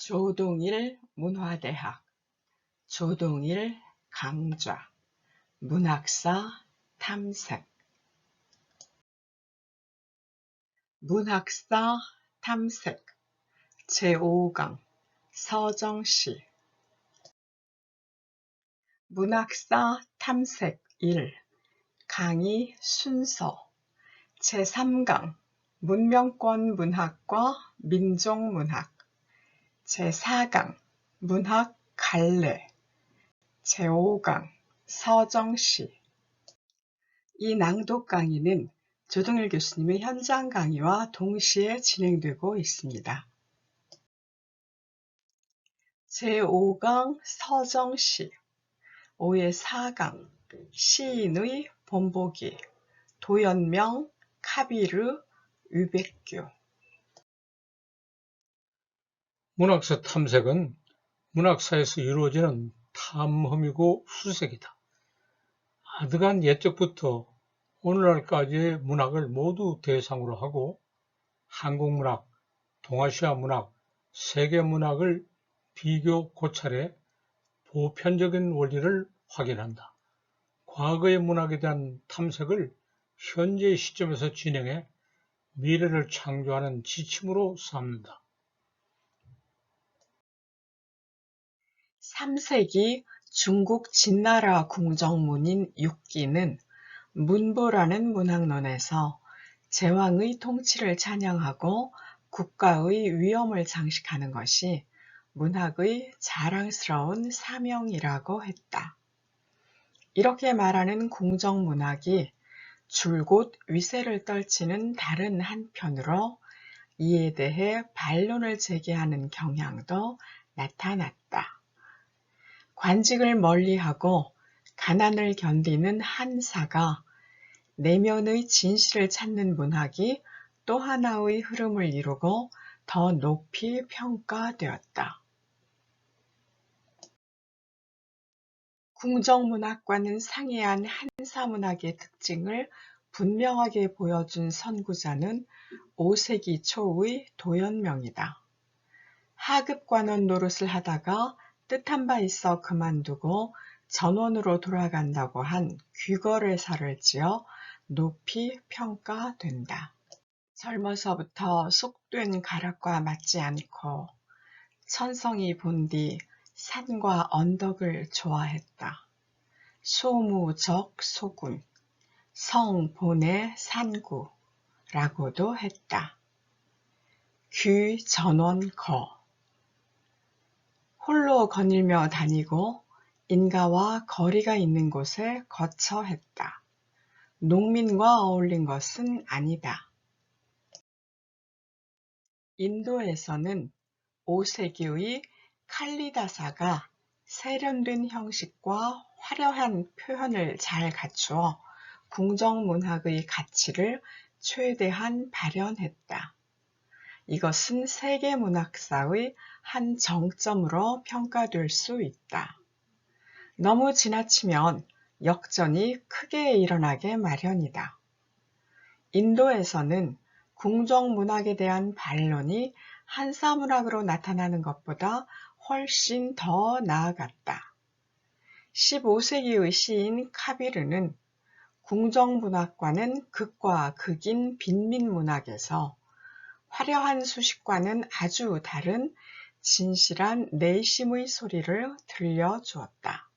조동일 문화대학 조동일 강좌 문학사 탐색. 문학사 탐색 제5강 서정시. 문학사 탐색 1 강의 순서. 제3강 문명권 문학과 민족문학 제4강 문학 갈래 제5강 서정시. 이 낭독 강의는 조동일 교수님의 현장 강의와 동시에 진행되고 있습니다. 제5강 서정시. 5의 4강 시인의 본보기. 도연명 카비르 유백규 문학사 탐색은 문학사에서 이루어지는 탐험이고 수색이다. 아득한 옛적부터 오늘날까지의 문학을 모두 대상으로 하고 한국 문학, 동아시아 문학, 세계 문학을 비교 고찰해 보편적인 원리를 확인한다. 과거의 문학에 대한 탐색을 현재의 시점에서 진행해 미래를 창조하는 지침으로 삼는다. 3세기 중국 진나라 궁정문인 육기는 문보라는 문학론에서 제왕의 통치를 찬양하고 국가의 위엄을 장식하는 것이 문학의 자랑스러운 사명이라고 했다. 이렇게 말하는 궁정문학이 줄곧 위세를 떨치는 다른 한편으로 이에 대해 반론을 제기하는 경향도 나타났다. 관직을 멀리하고 가난을 견디는 한사가 내면의 진실을 찾는 문학이 또 하나의 흐름을 이루고 더 높이 평가되었다. 궁정문학과는 상이한 한사문학의 특징을 분명하게 보여준 선구자는 5세기 초의 도연명이다. 하급 관원 노릇을 하다가 뜻한 바 있어 그만두고 전원으로 돌아간다고 한 귀거래사를 지어 높이 평가된다. 젊어서부터 속된 가락과 맞지 않고 천성이 본디 산과 언덕을 좋아했다. 소무적 소군, 성본의 산구라고도 했다. 귀 전원 거 홀로 거닐며 다니고 인가와 거리가 있는 곳에 거처 했다. 농민과 어울린 것은 아니다. 인도에서는 5세기의 칼리다사가 세련된 형식과 화려한 표현을 잘 갖추어 궁정문학의 가치를 최대한 발현했다. 이것은 세계문학사의 한 정점으로 평가될 수 있다. 너무 지나치면 역전이 크게 일어나게 마련이다. 인도에서는 궁정문학에 대한 반론이 한사문학으로 나타나는 것보다 훨씬 더 나아갔다. 15세기의 시인 카비르는 궁정문학과는 극과 극인 빈민문학에서 화려한 수식과는 아주 다른 진실한 내심의 소리를 들려주었다.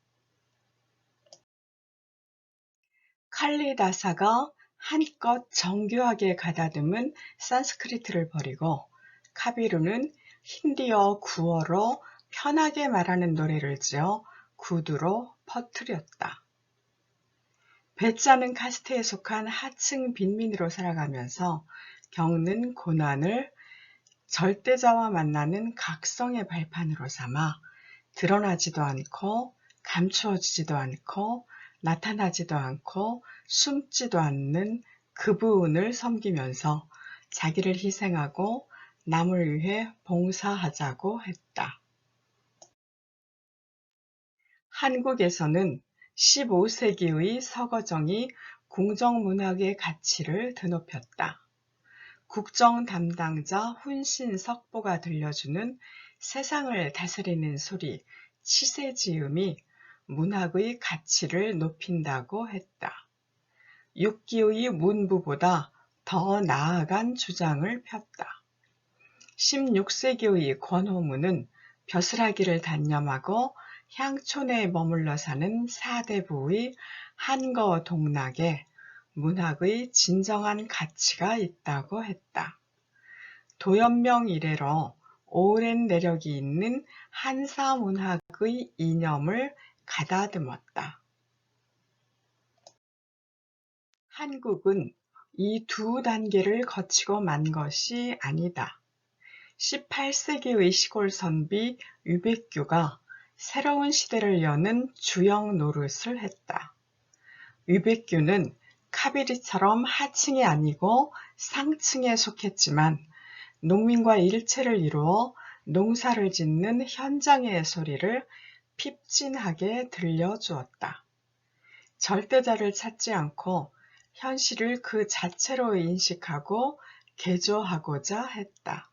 칼리다사가 한껏 정교하게 가다듬은 산스크리트를 버리고 카비루는 힌디어 구어로 편하게 말하는 노래를 지어 구두로 퍼뜨렸다. 배짜는 카스트에 속한 하층 빈민으로 살아가면서 겪는 고난을 절대자와 만나는 각성의 발판으로 삼아 드러나지도 않고 감추어지지도 않고 나타나지도 않고 숨지도 않는 그분을 섬기면서 자기를 희생하고 남을 위해 봉사하자고 했다. 한국에서는 15세기의 서거정이 궁정문학의 가치를 드높였다. 국정 담당자 훈신 석보가 들려주는 세상을 다스리는 소리 치세지음이 문학의 가치를 높인다고 했다. 육기의 문부보다 더 나아간 주장을 폈다. 16세기의 권호문은 벼슬하기를 단념하고 향촌에 머물러 사는 사대부의 한거 동락에 문학의 진정한 가치가 있다고 했다. 도연명 이래로 오랜 내력이 있는 한사 문학의 이념을 가다듬었다. 한국은 이 두 단계를 거치고 만 것이 아니다. 18세기의 시골 선비 유백규가 새로운 시대를 여는 주영 노릇을 했다. 유백규는 카비리처럼 하층이 아니고 상층에 속했지만 농민과 일체를 이루어 농사를 짓는 현장의 소리를 핍진하게 들려주었다. 절대자를 찾지 않고 현실을 그 자체로 인식하고 개조하고자 했다.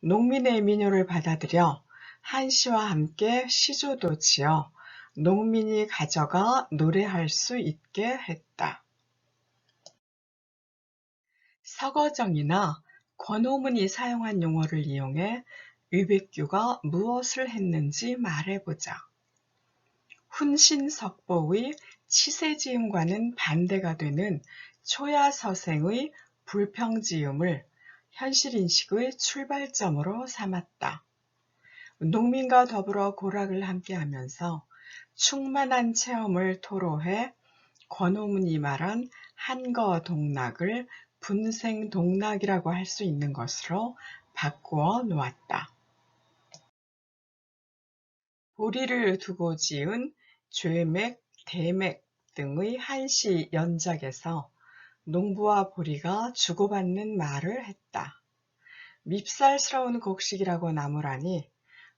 농민의 민요를 받아들여 한시와 함께 시조도 지어 농민이 가져가 노래할 수 있게 했다. 서거정이나 권호문이 사용한 용어를 이용해 유백규가 무엇을 했는지 말해보자. 훈신석보의 치세지음과는 반대가 되는 초야서생의 불평지음을 현실인식의 출발점으로 삼았다. 농민과 더불어 고락을 함께하면서 충만한 체험을 토로해 권호문이 말한 한거 동락을 분생 동락이라고 할 수 있는 것으로 바꾸어 놓았다. 보리를 두고 지은 죄맥, 대맥 등의 한시 연작에서 농부와 보리가 주고받는 말을 했다. 밉살스러운 곡식이라고 나무라니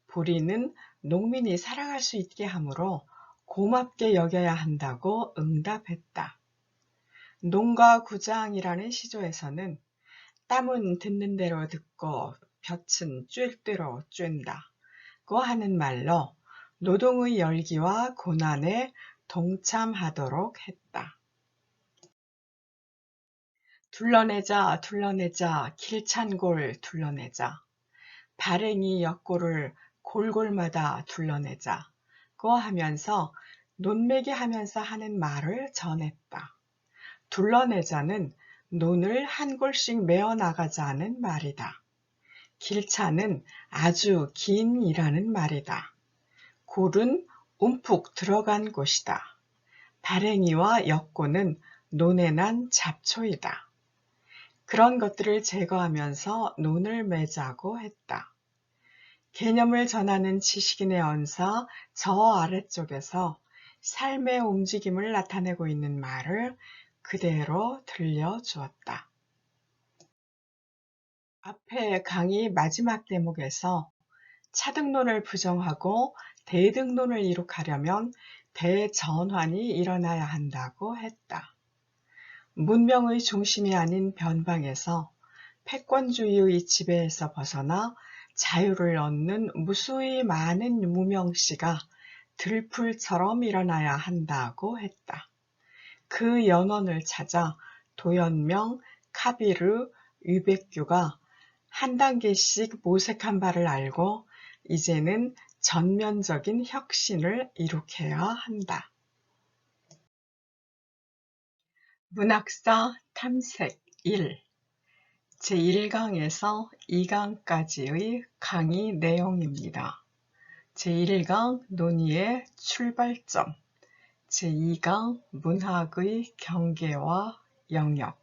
보리는 농민이 살아갈 수 있게 하므로 고맙게 여겨야 한다고 응답했다. 농가 구장이라는 시조에서는 땀은 듣는 대로 듣고 볕은 쬐 대로 쬐다고 하는 말로 노동의 열기와 고난에 동참하도록 했다. 둘러내자 둘러내자 길찬골 둘러내자 발행이 옆골을 골골마다 둘러내자고 하면서 논매기 하면서 하는 말을 전했다. 둘러내자는 논을 한 골씩 메어 나가자는 말이다. 길차는 아주 긴이라는 말이다. 골은 움푹 들어간 곳이다. 발행이와 엮고는 논에 난 잡초이다. 그런 것들을 제거하면서 논을 매자고 했다. 개념을 전하는 지식인의 언사 저 아래쪽에서 삶의 움직임을 나타내고 있는 말을 그대로 들려주었다. 앞에 강의 마지막 대목에서 차등론을 부정하고 대등론을 이룩하려면 대전환이 일어나야 한다고 했다. 문명의 중심이 아닌 변방에서 패권주의의 지배에서 벗어나 자유를 얻는 무수히 많은 무명씨가 들풀처럼 일어나야 한다고 했다. 그 연원을 찾아 도연명, 카비르, 유백규가 한 단계씩 모색한 바를 알고 이제는 전면적인 혁신을 이룩해야 한다. 문학사 탐색 1 제1강에서 2강까지의 강의 내용입니다. 제1강 논의의 출발점 제2강 문학의 경계와 영역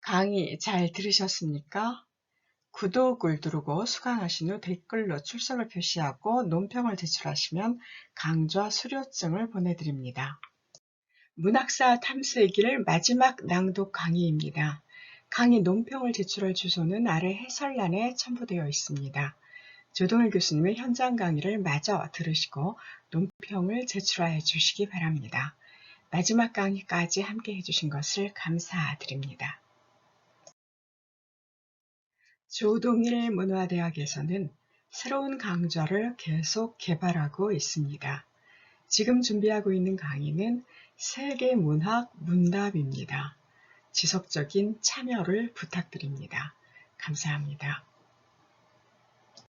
강의 잘 들으셨습니까? 구독을 누르고 수강하신 후 댓글로 출석을 표시하고 논평을 제출하시면 강좌 수료증을 보내드립니다. 문학사 탐색일 마지막 낭독 강의입니다. 강의 논평을 제출할 주소는 아래 해설란에 첨부되어 있습니다. 조동일 교수님의 현장 강의를 마저 들으시고 논평을 제출해 주시기 바랍니다. 마지막 강의까지 함께 해주신 것을 감사드립니다. 조동일 문화대학에서는 새로운 강좌를 계속 개발하고 있습니다. 지금 준비하고 있는 강의는 세계 문학 문답입니다. 지속적인 참여를 부탁드립니다. 감사합니다.